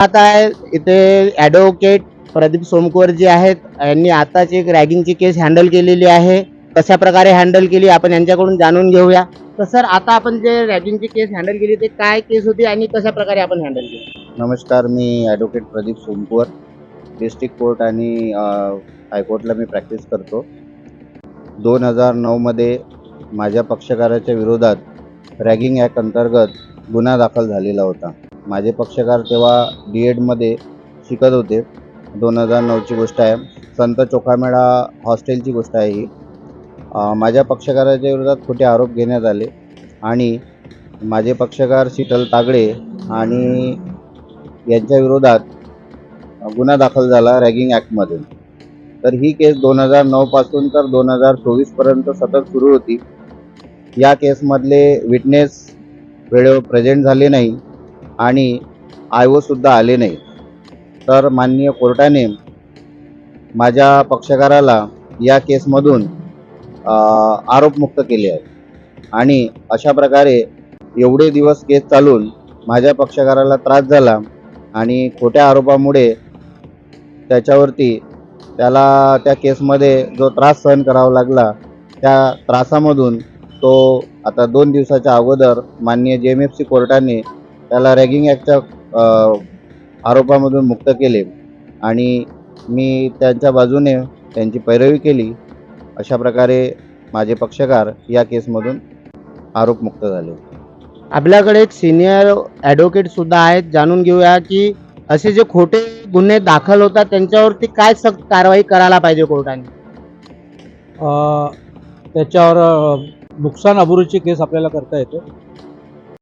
आता आहे. इथे ॲडव्होकेट प्रदीप सोमकुवर जे आहेत. यांनी आताच एक रॅगिंगची केस हँडल केलेली आहे. कशा प्रकारे हँडल केली आपण यांच्याकडून जाणून घेऊया. तर सर आता आपण जे रॅगिंगची केस हँडल केली ते काय केस होती आणि कशा प्रकारे आपण हँडल केली? नमस्कार मी advocate Pradeep Somkuwar district court आणि हायकोर्टला मी प्रॅक्टिस करतो. दोन हजार नऊमध्ये माझ्या पक्षकाराच्या विरोधात रॅगिंग ॲक्ट अंतर्गत गुन्हा दाखल झालेला होता. माझे पक्षकार तेव्हा डी एडमध्ये शिकत होते. दोन हजार नऊची गोष्ट आहे. संत चोखामेळा हॉस्टेलची गोष्ट आहे ही. माझ्या पक्षकाराच्या विरोधात खोटे आरोप घेण्यात आले आणि माझे पक्षकार शीतल तागडे आणि यांच्या विरोधात गुन्हा दाखल झाला रॅगिंग ॲक्टमध्ये. तर ही केस दोन हजार नऊपासून तर दोन हजार चोवीसपर्यंत सतत सुरू होती. या केसमधले विटनेस वेळेवर प्रेझेंट झाले नाही. आणि आयोसुद्धा आले नाही तर माननीय कोर्टाने माझ्या पक्षकाराला या केसमधून आरोपमुक्त केले आहे आणि अशा प्रकारे एवढे दिवस केस चालून माझ्या पक्षकाराला त्रास झाला आणि खोट्या आरोपामुळे त्याच्यावरती त्याला त्या केसमध्ये जो त्रास सहन करावा लागला त्या त्रासामधून तो आता दोन दिवसाच्या अगोदर माननीय जे एम एफ सी कोर्टाने त्याला रॅगिंग ॲक्टच्या आरोपामधून मुक्त केले. आणि मी त्यांच्या बाजूने त्यांची पैरवी केली. अशा प्रकारे माझे पक्षकार या केसमधून आरोपमुक्त झाले. आपल्याकडे एक सिनियर ॲडव्होकेट सुद्धा आहेत. जाणून घेऊया की असे जे खोटे गुन्हे दाखल होतात त्यांच्यावरती काय सक्त कारवाई करायला पाहिजे कोर्टाने? अ, त्याच्यावर नुकसान अबुरीची केस आपल्याला करता येते.